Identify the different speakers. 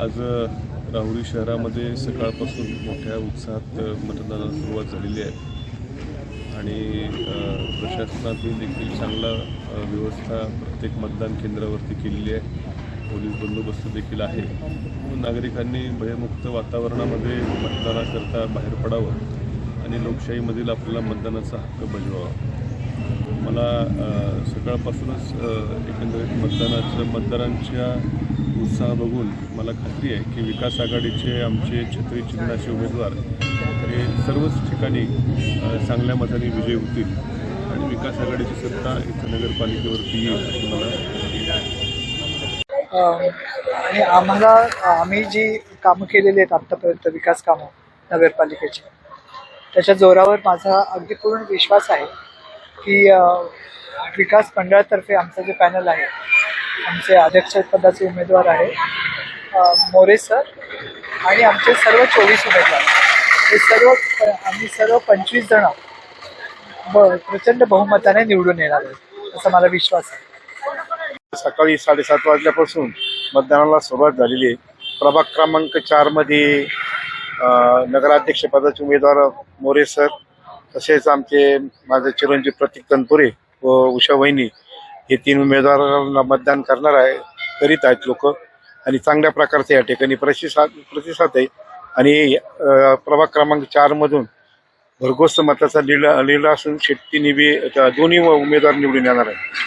Speaker 1: आज राहुरी शहरामध्ये सकाळपासून मोठ्या उत्साहात मतदानाला सुरुवात झालेली आहे. आणि अ, प्रशासनाने देखील चांगला व्यवस्था प्रत्येक मतदान केंद्रावरती केलेली आहे. पोलीस बंदोबस्त देखील आहे. नागरिकांनी भयमुक्त वातावरणामध्ये मतदानाकरता बाहेर पडावं आणि लोकशाहीमधील आपल्याला मतदानाचा हक्क बजवावा. मला सकाळपासूनच एकंदरीत मतदानाच्या मतदारांच्या उत्साह बघून मला खात्री आहे की विकास आघाडीचे आमचे छत्री चिन्हाचे उमेदवार हे सर्वच ठिकाणी चांगल्या मताने विजयी होतील आणि विकास आघाडीची सत्ता इथं नगरपालिकेवरती येईल अशी मला
Speaker 2: आणि आम्हाला आम्ही जी कामं केलेली आहेत आत्तापर्यंत विकास कामं नगरपालिकेची त्याच्या जोरावर माझा अगदी पूर्ण विश्वास आहे की विकास मंडळातर्फे आमचं जे पॅनल आहे आमचे अध्यक्षपदाचे उमेदवार आहे मोरे सर आणि आमचे सर्व चोवीस उमेदवार. हे सर्व आम्ही सर्व पंचवीस जण ब प्रचंड बहुमताने निवडून येणार आहेत असा मला विश्वास आहे.
Speaker 3: सकाळी साडेसात वाजल्यापासून मतदानाला सुरुवात झालेली आहे. प्रभाग क्रमांक चारमध्ये नगराध्यक्षपदाचे उमेदवार मोरे सर तसेच आमचे माझे चिरंजीव प्रतीक तनपुरे व उषा वहिनी हे तीन उमेदवारांना मतदान करणार आहे करीत आहेत लोक. आणि चांगल्या प्रकारचे या ठिकाणी प्रतिसाद प्रतिसाद आहे. आणि प्रभाग क्रमांक चारमधून भरघोस मताचा लिला लीड असून शेट्टी निबी दोन्ही उमेदवार निवडून येणार आहे